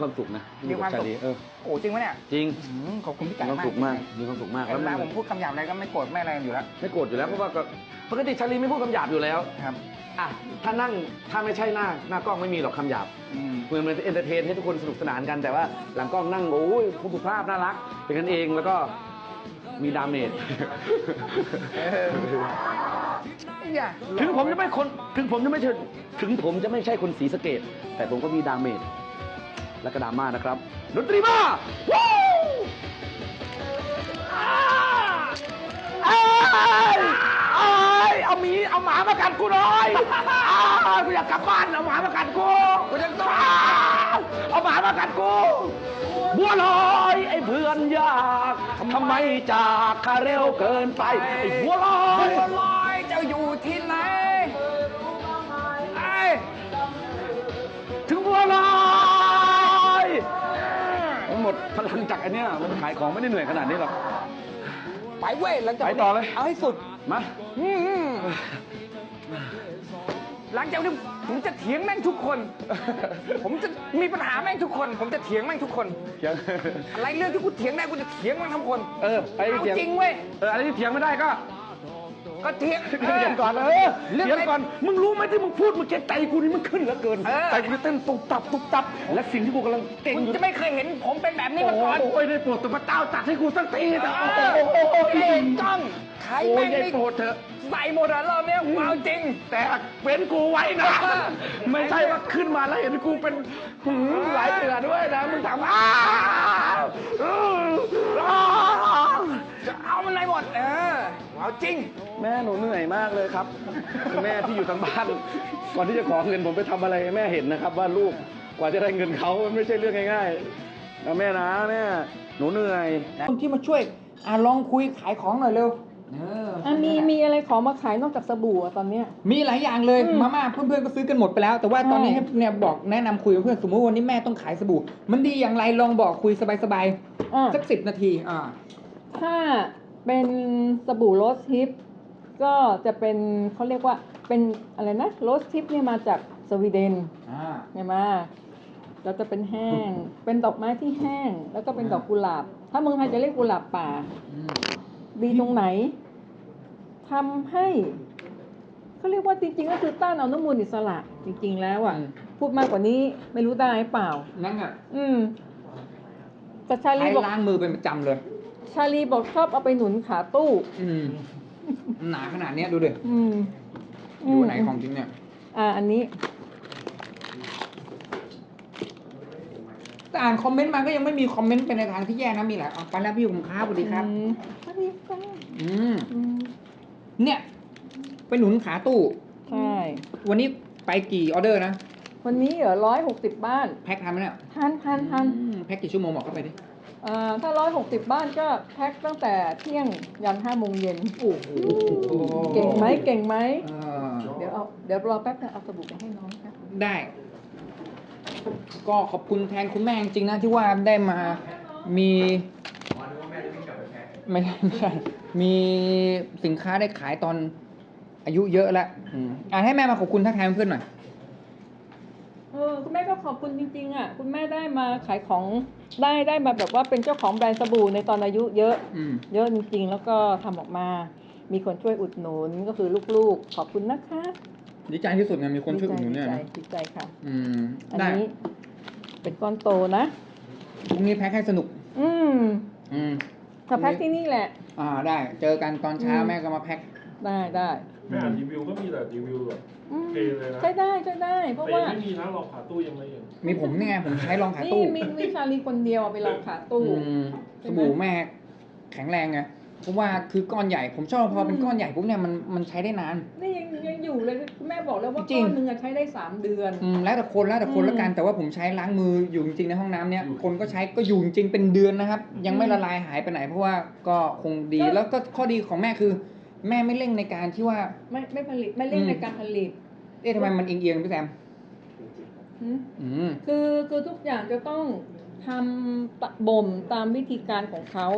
ความสุขนะมีความสุขอยู่กับชลีเออโอ้จริงไหมเนี่ยจริงอืมขอบคุณพี่มีไก่ความมากสุขมากมีความสุขมากเวลามัผมพูดคำหยาบอะไรก็ไม่โกรธไม่อะไรอยู่แล้วไม่โกรธอยู่แล้วเพราะว่าก็ปกติชาลีไม่พูดคำหยาบอยู่แล้วครับอะถ้านั่งถ้าไม่ใช่หน้าหน้ากล้องไม่มีหรอกคำหยาบอืมเหมือนมันเอนเตอร์เทนให้ทุกคนสนุกสนานกันแต่ว่าหลังกล้องนั่งโอ้ยผู้สุภาพน่ารัก เป็นกันเองแล้วก็มีดาเมจเออไอ้ยาถึงผมจะไม่คนถึงผมจะไม่ใช่ถึงผมจะไม่ใช่คนสีสะเกตแต่ผมก็มีดาเมจ และก็ดราม่านะครับดนตรีมาวู้าเอ้ยเอ้ยเอาหมีเอาหมามากัดกูหน่อยอ้าวกูอยากกลับบ้านเอาหมามากัดกูกูจะต้องเอาหมามากัดกูบัวลอยไอ้เพื่อนยากทำไมจากข้าเร็วเกินไปไอ้บัวลอย บัวลอยเจ้าอยู่ที่ไหน พลังจากอันเนี้ยมันขายของไม่ได้เหนื่อยขนาดนี้หรอก ไปเว้ยหลังจากไปต่อเลย เอาให้สุดมาอืมหลังจากนี้ผมจะเถียงแม่งทุกคน ผมจะมีปัญหาแม่งทุกคน ผมจะเถียงแม่งทุกคน เถียง อะไรเรื่องที่กูเถียงได้กูจะเถียงแม่งทั้งคน เออไอ้เอาเถียงจริงเว้ย เอออะไรที่เถียงไม่ได้ก็ ก็เถียงเถียงก่อนเออเรื่องเถียงอะไรก่อนมึงรู้ไหมที่มึงพูดเมื่อกี้ใจกูนี่มันขึ้นเหลือเกินเออใจกูนี่เต้นตุบตับตุบตับ และสิ่งที่กูกำลังเก่งคุณอยู่จะไม่เคยเห็นผมเป็นแบบนี้มาก่อนโอ้ยได้โปรดแต่พระเจ้าจัดให้กูสักทีแต่โอ้โหเอ้ยจ้องใครโอ้แม่ยงได้ไม่โปรดเถอะใส่หมดอะรอบเนี้ยว้าวจริง แต่เป็นกูไว้นะ ไม่ใช่ว่าขึ้นมาแล้วเห็นกูเป็นหืมหลายเตือด้วยนะมึงถามอ้าวอื้ออ้าวจะเอามันไหนหมดเออว้าวจริง แม่หนูเหนื่อยมากเลยครับคุณแม่ที่อยู่ทางบ้าน ก่อนที่จะขอเงินผมไปทำอะไรให้แม่เห็นนะครับ ว่าลูกกว่าจะได้เงินเขามันไม่ใช่เรื่องง่ายๆนะแม่นะแม่หนูเหนื่อยคนที่มาช่วยอะลองคุยขายของหน่อยเร็วเอออะมีมีอะไรขอมาขายนอกจากสบู่อะตอนเนี้ย มีหลายอย่างเลยอืมมาม่าเพื่อนๆก็ซื้อกันหมดไปแล้ว แต่ว่าตอนนี้ใช่ ให้เนี่ยบอกแนะนำคุยกับเพื่อนสมมติวันนี้แม่ต้องขายสบู่ มันดีอย่างไรลองบอกคุยสบายอะๆสักสิบนาทีอ่าถ้า เป็นสบู่โรสทิปก็จะเป็นเขาเรียกว่าเป็นอะไรนะโรสทิปเนี่ยมาจากสวีเดนอ่าใช่ไหมแล้วจะเป็นแห้ง เป็นดอกไม้ที่แห้ง แล้วก็เป็นดอกกุหลาบ ถ้าเมืองไทยจะเรียกกุหลาบป่า อืมดีตรงไหนทำให้เขาเรียกว่าจริงๆ ก็คือต้านเอาน้ำมูลอิสระจริง ๆ แล้วอะ พูดมากกว่านี้ไม่รู้ได้หรือเปล่า นั่นอะอืมแต่ชาลีใช้บอกล้างมือเป็นประจำเลย ชาลีบอกชอบเอาไปหนุนขาตู้อืมหนาขนาดเนี้ยดูดิอืมดูไหนของจริงเนี่ย อ่า อันนี้ แต่อ่านคอมเมนต์มาก็ยังไม่มีคอมเมนต์เป็นในทางที่แย่นะมีหลายอะไปแล้วพี่อยู่กับค้าสวัสดีครับ อืมสวัสดีค่ะอืม อืมเนี่ยไปหนุนขาตู้ ใช่ วันนี้ไปกี่ออเดอร์นะ วันนี้เหรอร้อยหกสิบบ้าน แพ็คทันไหมเนี่ย ทันทันทันอืมแพ็คกี่ชั่วโมงบอกเข้าไปดิอ่า ถ้าร้อยหกสิบบ้านก็แพ็คตั้งแต่เที่ยงยันห้าโมงเย็นโอ้โหเก่งไหมเก่งไหมเออเดี๋ยวเอาเดี๋ยวรอแป๊บนึงเอาสบู่ไปให้น้องค่ะได้ ก็ขอบคุณแทนคุณแม่จริงๆนะที่ว่าได้มามีไม่ใช่ไม่ใช่มีสินค้าได้ขายตอนอายุเยอะแล้วอืมอะให้แม่มาขอบคุณทักทายเพื่อนๆหน่อยเออคุณแม่ก็ขอบคุณจริงๆอะคุณแม่ได้มาขายของได้ได้มาแบบว่าเป็นเจ้าของแบรนด์สบู่ในตอนอายุเยอะ อืม เยอะจริงๆ แล้วก็ทำออกมา มีคนช่วยอุดหนุนก็คือลูกๆ ขอบคุณนะคะดีใจที่สุดเนี่ยมีคนช่วยอุดหนุนเนี่ยดีใจนะดีใจค่ะ อืม อันได้นี้เป็นก้อนโตนะ พรุ่งนี้แพ็คให้สนุก อืมอืม ถ้าแพ็คที่นี่แหละ อ่าได้ เจอกันตอนเช้าอืม แม่ก็มาแพ็ค ได้ได้ ไม่อ่านรีวิวก็มีแต่รีวิวแบบอืมโอ เคเลยนะใช่ได้ใช่ได้ เพราะแต่ว่ายังไม่มีนะรอขาตู้ยังไม่เห็นมีผมเนี่ยผมใช้รองขานี่ตู้มีมีชาลีคนเดียวเอาไปลองขาตู้ อืมสบู่แม่แข็งแรงไงเพราะว่าคือก้อนใหญ่ผมชอบพอเป็นอืมก้อนใหญ่ปุ๊บเนี่ยมันมันใช้ได้นาน นี่ยังยังอยู่เลยคุณแม่บอกแล้วว่าจริงก้อนหนึ่งอะใช้ได้สามเดือน อืมแล้วแต่คนแล้วแต่คนอืม ละกันแต่ว่าผมใช้ล้างมืออยู่จริงๆในห้องน้ำเนี่ยคนก็ใช้ก็อยู่จริงๆเป็นเดือนนะครับ ยังไม่อืมละลายหายไปไหน เพราะว่าก็คงดีก็แล้วก็ข้อดีของแม่คือ แม่ไม่เร่งในการที่ว่า ไม่ไม่ผลิตไม่เร่งอืม ในการผลิต เอ๊ะทำไมมันเอียงๆพี่แซมหืมอืมคือคือทุกอย่างจะต้องทำตะบ่มตามวิธีการของเขา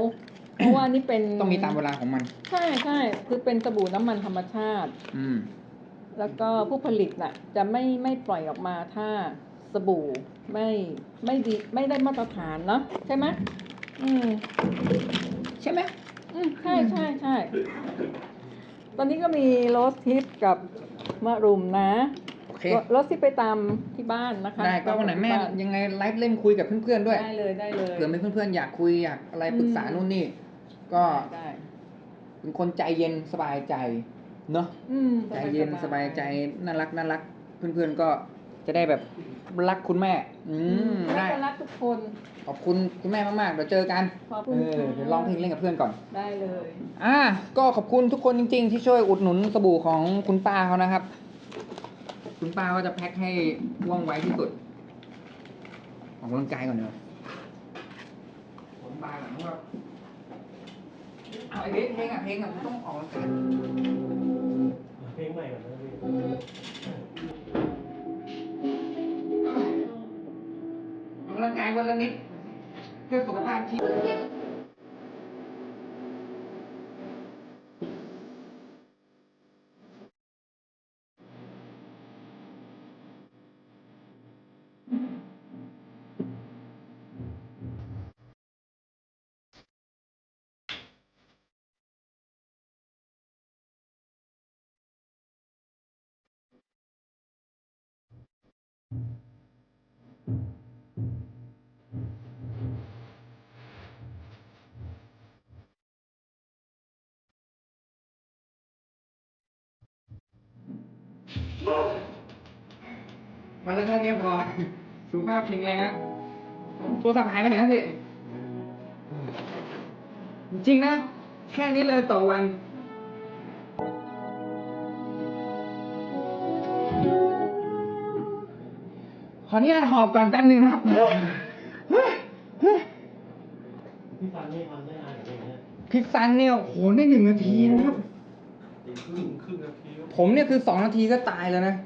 เพราะว่านี่เป็นต้องมีตามเวลาของมัน ใช่ใช่คือเป็นสบู่น้ำมันธรรมชาติ อืม แล้วก็ผู้ผลิตน่ะ จะไม่ไม่ปล่อยออกมาถ้าสบู่ไม่ไม่ดีไม่ได้มาตรฐานเนาะใช่ไหมอืม ใช่ไหมอืมใช่ใช่ใช่ตอนนี้ก็มีโรสทิปกับ มะรุมนะโอเคโรสทิปไปตามที่บ้านนะคะได้ก็วันไหนแม่ที่บ้ายังไงไลฟ์เล่นคุยกับเพื่อนๆด้วยได้เลยได้เลยเผื่อมีเพื่อนๆอยากคุยอยากอะไรปรึกษาอืมนู่นนี่ก็ได้เป็นคนใจเย็นสบายใจเนาะอืมใจเย็นสบายใจน่ารักน่ารักเพื่อนๆก็ จะได้แบบรักคุณแม่ อือืมมได้ได้รักทุกคน ขอบคุณคุณแม่มากๆ เดี๋ยวเจอกันขอบคุเอณอค่ะ เดี๋ยวร้องเพลงเล่นกับเพื่อนก่อน ได้เลย อ่า ก็ขอบคุณทุกคนจริง ๆ ที่ช่วยอุดหนุนสบู่ของคุณป้าเขานะครับ คุณป้าก็จะแพ็คให้ว่องไวที่สุด ออกกำลังกายก่อนเนอะผมบายก่อนเพราะว่าเอาไอ้เบสเพลงอะเพลงอะมันต้องออกกำลังกาย เพลงใหม่ก่อนนะพี่ กกำลังกายวันละนิดเพื่อสุขภาพที่ วันละเท่านี้พอ สุขภาพแข็งแรงนะตัวสับหายไปไหนนะพี่ จริงๆนะ แค่นี้เลยต่อวันขออนุญาตหอบก่อนแป๊บนึงนะครับพี่ฟันนี่ทำได้นานอย่างเงี้ยพลิกซันเนี่ยโหได้หนึ่งนาทีนะครับ ครึ่งครึ่งนาที ผมเนี่ยคือสองนาทีก็ตายแล้วนะ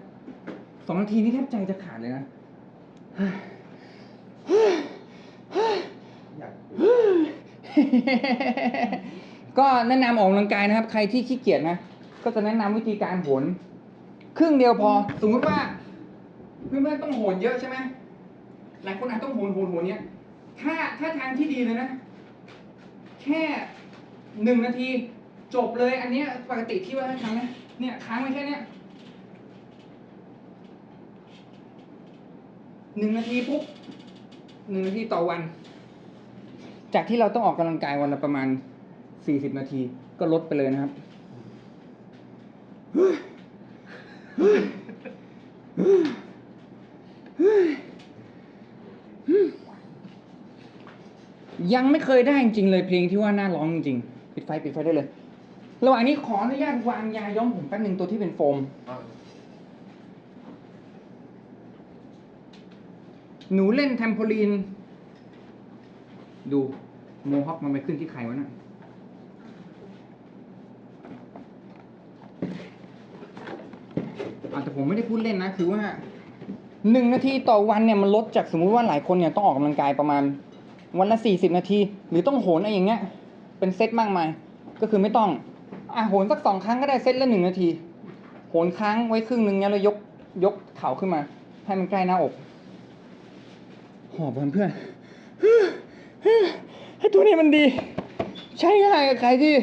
สองนาทีนี่แทบใจจะขาดเลยนะ อยากก็แนะนำออกกำลังกายนะครับ ใครที่ขี้เกียจนะ ก็จะแนะนำวิธีการโหน ครึ่งเดียวพอ สมมติว่า เพื่อนๆต้องโหนเยอะใช่ไหมหลายคนอาจต้องโหนโหนโหนเนี้ย ถ้าถ้าทางที่ดีเลยนะ แค่หนึ่งนาที จบเลยอันเนี้ยปกติที่ว่าให้ทำนะ เนี่ยค้างไว้แค่เนี้ย หนึ่งนาทีปุ๊บหนึ่งนาทีต่อวัน จากที่เราต้องออกกำลังกายวันละประมาณสี่สิบนาที ก็ลดไปเลยนะครับยังไม่เคยได้จริงเลยเพลงที่ว่าน่าร้องจริงปิดไฟปิดไฟได้เลย ระหว่างนี้ขออนุญาตวางยาย้อมผมแป๊บนึงตัวที่เป็นโฟม หนูเล่นแทมโพลีน ดูโมฮอคมันไปขึ้นที่ใครวะน่ะอะแต่ผมไม่ได้พูดเล่นนะ คือว่าหนึ่งนาทีต่อวันเนี่ยมันลดจากสมมุติว่าหลายคนเนี่ยต้องออกกำลังกายประมาณ วันละสี่สิบนาที หรือต้องโหนอะไรอย่างเงี้ย เป็นเซตมากมาย ก็คือไม่ต้องอะโหนสักสองครั้งก็ได้เซตละหนึ่งนาที โหนค้างไว้ครึ่งหนึ่งเนี้ยแล้วยกยกเข่าขึ้นมา ให้มันใกล้หน้าอก หอบเพื่อนๆให้ตัวนี้มันดี ใช่ง่ายกับใครที่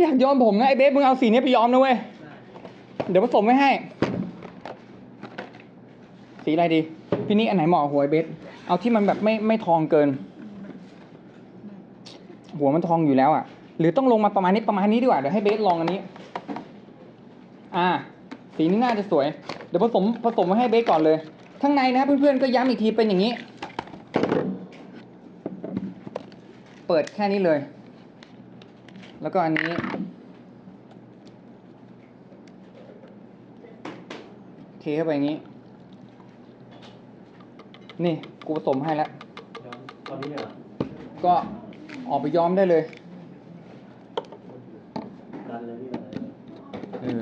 อยากย้อมผมนะไอ้เบสมึงเอาสีนี้ไปย้อมนะเว้ย เดี๋ยวผสมไว้ให้ สีอะไรดี พี่นี่อันไหนเหมาะหัวไอ้เบสเอาที่มันแบบไม่ไม่ทองเกิน หัวมันทองอยู่แล้วอะ หรือต้องลงมาประมาณนี้ประมาณนี้ดีกว่า เดี๋ยวให้เบสลองอันนี้ อ่า สีนี้น่าจะสวย เดี๋ยวผสมผสมมาให้เบสก่อนเลย ข้างในนะครับเพื่อนๆก็ย้ำอีกทีเป็นอย่างนี้ เปิดแค่นี้เลย แล้วก็อันนี้ เทเข้าไปอย่างนี้ นี่กูผสมให้แล้ว ตอนนี้เหรอก็ออกไปย้อมได้เลยดันเลยพี่อะไรเออ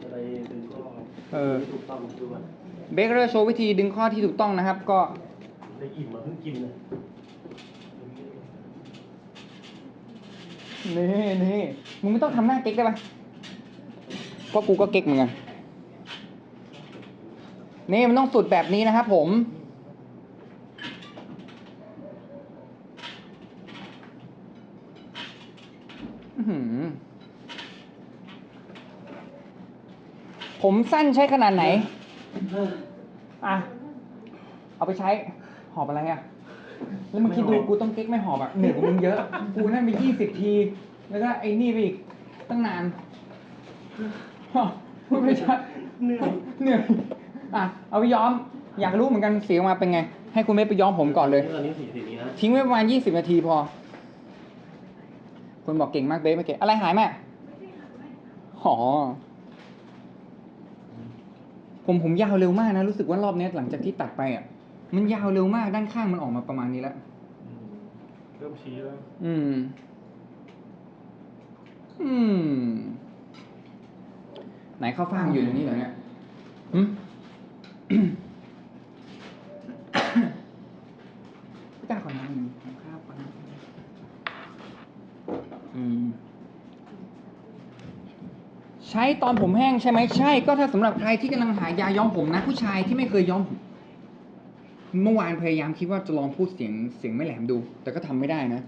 จะไปดึงข้อเออถูกต้องด้วยเบเกอร์โชว์วิธีดึงข้อที่ถูกต้องนะครับ ก็ได้อิ่มมาเพิ่งกินเลย นี่นี่มึงไม่ต้องทำหน้าเก๊กได้ไหมเพราะกูก็เก๊กเหมือนกันนี่มันต้องสุดแบบนี้นะครับผม ผมสั้นใช้ขนาดไหน อะ เอาไปใช้ หอบอะไรอะ แล้วมึงคิดดูกูต้องเก๊กไม่หอบอะเหนื่อยกว่ามึงเยอะ กูนั่นไปยี่สิบที แล้วก็ไอ้นี่ไปอีกตั้งนานพูดไม่ชัดเหนื่อยเหนื่อยอะเอาไปย้อม อยากรู้เหมือนกันเสียงออกมาเป็นไง ให้คุณเมฆไปย้อมผมก่อนเลยตอนนี้สีสีนี้นะทิ้งไว้ประมาณยี่สิบนาทีพอ คุณบอกเก่งมากเบสไม่เก่งอะไรหายแม่หอผมผมยาวเร็วมากนะ รู้สึกว่ารอบเนี้ยหลังจากที่ตัดไปอะ มันยาวเร็วมากด้านข้างมันออกมาประมาณนี้แล้วเริ่มชี้แล้ว อืม อืม ไหนข้าวฟ่างอยู่ตรงนี้เหรอเนี่ยหึพี่ตาขอน้ำหนึ่งขอข้าวขอน้ำอืม ใช้ตอนผมแห้งใช่ไหมใช่ ก็ถ้าสำหรับใครที่กำลังหายาย้อมผมนะ ผู้ชายที่ไม่เคยย้อมผม เมื่อวานพยายามคิดว่าจะลองพูดเสียงเสียงไม่แหลมดูแต่ก็ทำไม่ได้นะ